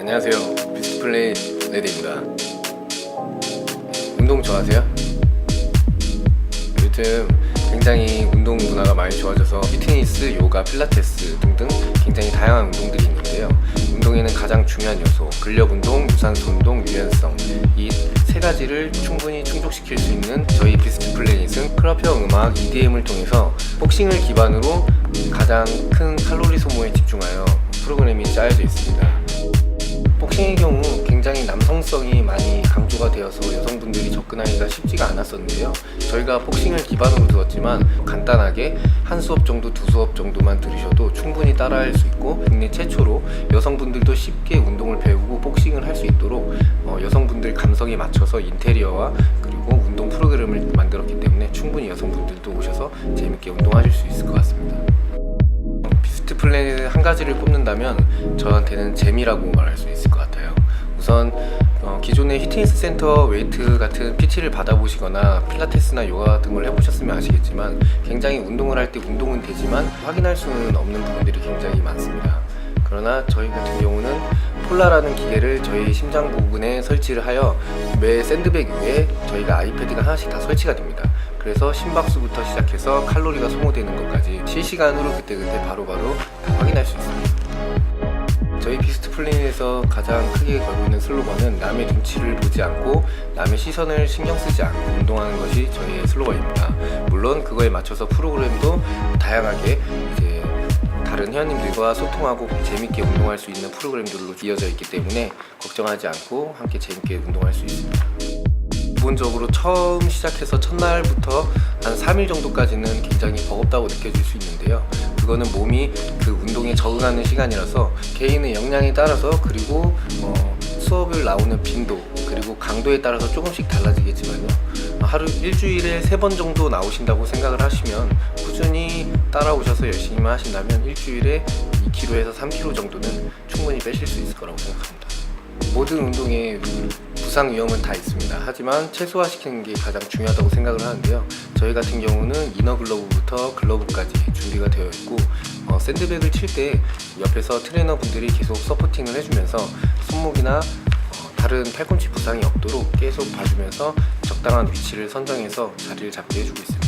안녕하세요. 비스플레이 레드입니다. 운동 좋아하세요? 요즘 굉장히 운동 문화가 많이 좋아져서 피트니스, 요가, 필라테스 등등 굉장히 다양한 운동들이 있는데요. 운동에는 가장 중요한 요소, 근력 운동, 유산소 운동, 유연성 이 세 가지를 충분히 충족시킬 수 있는 저희 비스트 플래닛은 클럽형 음악 EDM을 통해서 복싱을 기반으로 가장 큰 칼로리 소모에 집중하여 프로그램이 짜여져 있습니다. 복싱의 경우 굉장히 남성성이 많이 강조가 되어서 여성분들이 접근하기가 쉽지가 않았었는데요. 저희가 복싱을 기반으로 두었지만 간단하게 한 수업 정도, 두 수업 정도만 들으셔도 충분히 따라할 수 있고 국내 최초로 여성분들도 쉽게 운동을 배우고 복싱을 할 수 있도록 어, 여성분들 감성에 맞춰서 인테리어와 그리고 운동 프로그램을 만들었기 때문에 충분히 여성분들도 오셔서 재밌게 운동하실 수 있을 것 같습니다. 비스트 플랜 한 가지를 꼽는다면 저한테는 재미라고 말할 수 있을 것 같아요. 우선 어, 기존의 히트니스 센터 웨이트 같은 PT를 받아보시거나 필라테스나 요가 등을 해보셨으면 아시겠지만 굉장히 운동을 할 때 운동은 되지만 확인할 수는 없는 부분들이 굉장히 많습니다. 그러나 저희 같은 경우는 폴라라는 기계를 저희 심장 부분에 설치를 하여 매 샌드백 위에 저희가 아이패드가 하나씩 다 설치가 됩니다. 그래서 심박수부터 시작해서 칼로리가 소모되는 것까지 실시간으로 그때그때 바로바로 다 확인할 수 있습니다. 저희 비스트 플랜에서 가장 크게 걸고 있는 슬로건은 남의 눈치를 보지 않고 남의 시선을 신경 쓰지 않고 운동하는 것이 저희의 슬로건입니다. 물론 그거에 맞춰서 프로그램도 다양하게 이제 다른 회원님들과 소통하고 재밌게 운동할 수 있는 프로그램들로 이어져 있기 때문에 걱정하지 않고 함께 재밌게 운동할 수 있습니다. 기본적으로 처음 시작해서 첫날부터 한 3일 정도까지는 굉장히 버겁다고 느껴질 수 있는데요. 그거는 몸이 그 운동에 적응하는 시간이라서 개인의 역량에 따라서 그리고 어, 수업을 나오는 빈도 그리고 강도에 따라서 조금씩 달라지겠지만요. 하루 일주일에 세 번 정도 나오신다고 생각을 하시면 꾸준히 따라오셔서 열심히만 하신다면 일주일에 2kg에서 3kg 정도는 충분히 빼실 수 있을 거라고 생각합니다. 모든 운동에 부상 위험은 다 있습니다. 하지만 최소화시키는 게 가장 중요하다고 생각을 하는데요. 저희 같은 경우는 이너 글러브부터 글러브까지 준비가 되어 있고 어, 샌드백을 칠 때 옆에서 트레이너 분들이 계속 서포팅을 해주면서 손목이나 어, 다른 팔꿈치 부상이 없도록 계속 봐주면서 적당한 위치를 선정해서 자리를 잡게 해주고 있습니다.